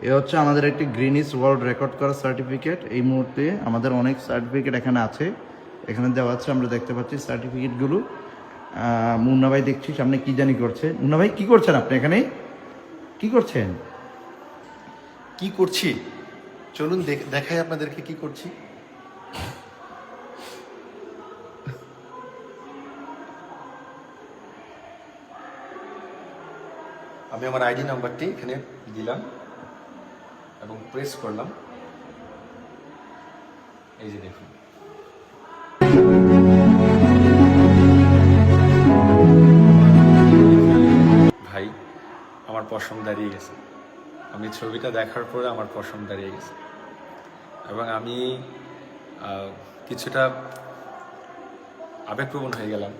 এ হচ্ছে আমাদের একটি গ্রিনিস ওয়ার্ল্ড রেকর্ড করা সার্টিফিকেট এই মুহূর্তে আমাদের অনেক সার্টিফিকেট এখানে আছে। এখানে দেওয়া আছে, আমরা দেখতে পাচ্ছি সার্টিফিকেটগুলো মুন্না ভাই দেখছি, সামনে কি জানি করছে। মুন্না ভাই, কি করছেন আপনি এখানে? কি করছেন? কি করছি? চলুন দেখ- দেখাই আপনাদেরকে কি করছি। আমি আমার আইডি নাম্বারটি এখানে দিলাম। এবং প্রেস করলাম। এই যে দেখুন। ভাই, আমার পশম দাঁড়িয়ে গেছে। আমি ছবিটা দেখার পরে আমার পশম দাঁড়িয়ে গেছে। এবং আমি কিছুটা আবেগপ্রবণ হয়ে গেলাম।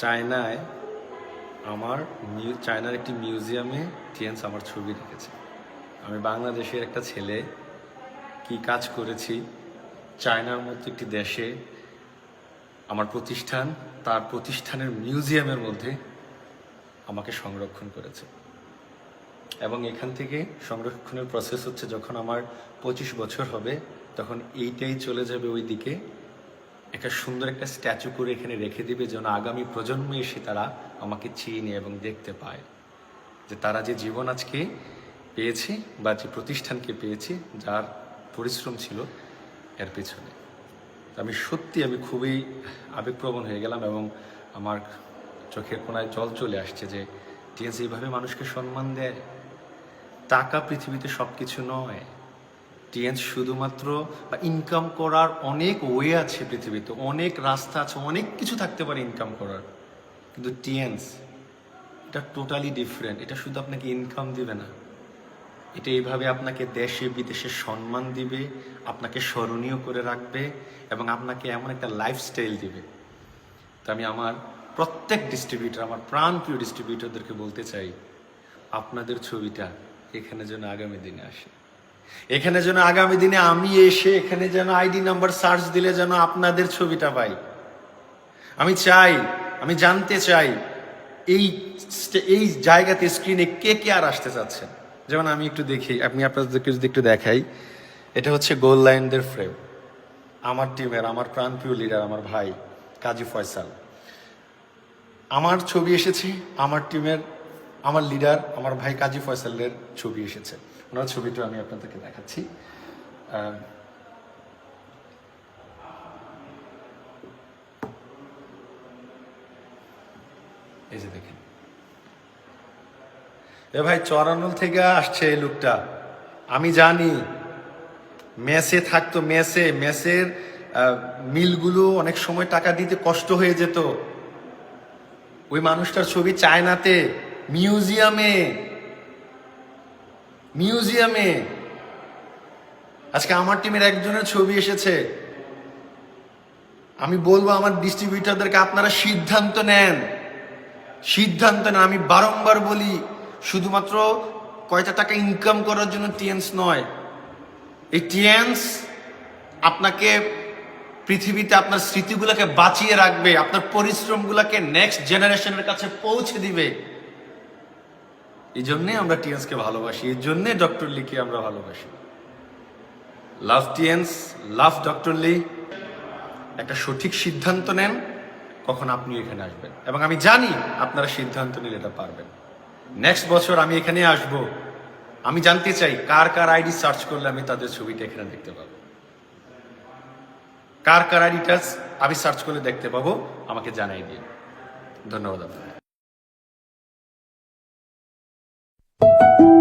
চায়নায় আমার চায়নার একটি মিউজিয়ামে টিএনস আমার ছবি রেখেছে। আমি বাংলাদেশের একটা ছেলে, কি কাজ করেছি চায়নার মতো একটি দেশে আমার প্রতিষ্ঠান, তার প্রতিষ্ঠানের মিউজিয়ামের মধ্যে আমাকে সংরক্ষণ করেছে। এবং এখান থেকে সংরক্ষণের প্রসেস হচ্ছে যখন আমার পঁচিশ বছর হবে, তখন এইটাই চলে যাবে ওই দিকে একটা সুন্দর একটা স্ট্যাচু করে এখানে রেখে দিবে যেন আগামী প্রজন্মে এসে তারা আমাকে চিনে এবং দেখতে পায়। যে তারা যে জীবন আজকে পেয়েছে বা যে প্রতিষ্ঠানকে পেয়েছে, যার পরিশ্রম ছিল এর পেছনে। আমি সত্যি আমি খুবই আবেগপ্রবণ হয়ে গেলাম এবং আমার চোখের কোনায় জল চলে আসছে যে টিএনসি এইভাবে মানুষকে সম্মান দেয়? টাকা পৃথিবীতে সব কিছু নয়। টিএনস শুধুমাত্র, বা ইনকাম করার অনেক ওয়ে আছে পৃথিবীতে, অনেক রাস্তা আছে, অনেক কিছু থাকতে পারে ইনকাম করার। কিন্তু টিএনস এটা টোটালি ডিফারেন্ট এটা শুধু আপনাকে ইনকাম দিবে না। এটা এইভাবে আপনাকে দেশে, বিদেশে সম্মান দিবে, আপনাকে স্মরণীয় করে রাখবে, এবং আপনাকে এমন একটা লাইফস্টাইল দিবে। তো আমি আমার প্রত্যেক ডিস্ট্রিবিউটর আমার প্রাণপ্রিয় ডিস্ট্রিবিউটরদেরকে বলতে চাই, আপনাদের ছবিটা এখানে যেন আগামী দিনে আসে। এখানে যেন আগামী দিনে আমি এসে এখানে যেন আইডি নাম্বার সার্চ দিলে যেন আপনাদের ছবিটা পাই। আমি চাই, আমি জানতে চাই, এই এই জায়গাতে স্ক্রিনে কে কে আর আসতে চাচ্ছেন? যেমন আমি একটু দেখি আপনি আপনাদেরকে যদি একটু দেখাই, এটা হচ্ছে গোল লাইনদের ফ্রেম। আমার টিমের, আমার প্রাণপ্রিয় লিডার আমার ভাই কাজী ফয়সাল। আমার ছবি এসেছে, আমার টিমের, আমার লিডার আমার ভাই কাজী ফয়সালের ছবি এসেছে। ওনার ছবিটা আমি আপনাদেরকে দেখাচ্ছি। এই যে দেখেন। এ ভাই চরানুল থেকে আসছে এই লোকটা আমি জানি, মেসে থাকতো মেসে, মেসের মিলগুলো অনেক সময় টাকা দিতে কষ্ট হয়ে যেত। ওই মানুষটার ছবি চায়নাতে, মিউজিয়ামে। মিউজিয়ামে। আজকে আমার টিমের একজনের ছবি এসেছে। আমি বলব আমার ডিস্ট্রিবিউটরদেরকে আপনারা সিদ্ধান্ত নেন। সিদ্ধান্ত নেন। আমি বারংবার বলি, শুধুমাত্র কয়টা টাকা ইনকাম করার জন্য টিএন্স নয়। এই টিএন্স আপনাকে পৃথিবীতে আপনার স্মৃতিগুলোকে বাঁচিয়ে রাখবে, আপনার পরিশ্রমগুলোকে নেক্সট জেনারেশনের কাছে পৌঁছে দিবে। এই জন্যে আমরা টিএন্সকে ভালোবাসি এই জন্যে ডক্টর লিকে আমরা ভালোবাসি। লাভ টিএন্স লাভ ডক্টর লি, একটা সঠিক সিদ্ধান্ত নেন, কখন আপনি এখানে আসবেন। এবং আমি জানি আপনারা সিদ্ধান্ত নিলে এটা পারবেন। নেক্সট বছর আমি এখানে আসব। আমি জানতে চাই, কার কার আইডি সার্চ করলে আমি তাদের ছবিটা এখানে দেখতে পাবো। কার কার আইডিটা আমি সার্চ করলে দেখতে পাবো, আমাকে জানাই দিন। ধন্যবাদ আপনাকে Thank you.